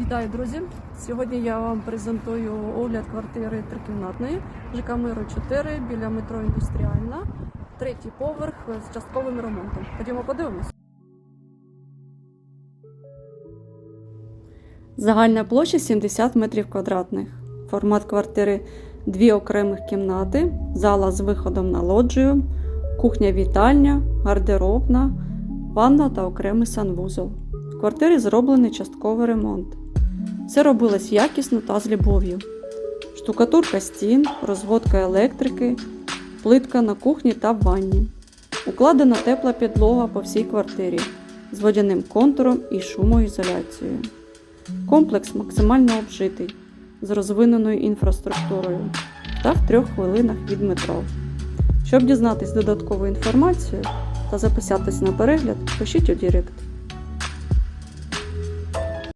Вітаю, друзі! Сьогодні я вам презентую огляд квартири трикімнатної ЖК Миру 4 біля метро Індустріальна, третій поверх з частковим ремонтом. Ходімо подивимось. Загальна площа 70 метрів квадратних. Формат квартири дві окремих кімнати, зала з виходом на лоджію, кухня-вітальня, гардеробна, ванна та окремий санвузол. В квартирі зроблений частковий ремонт. Все робилось якісно та з любов'ю. Штукатурка стін, розводка електрики, плитка на кухні та в ванні. Укладена тепла підлога по всій квартирі з водяним контуром і шумоізоляцією. Комплекс максимально обжитий, з розвиненою інфраструктурою та в трьох хвилинах від метро. Щоб дізнатись додаткову інформацію та записатись на перегляд, пишіть у Директ.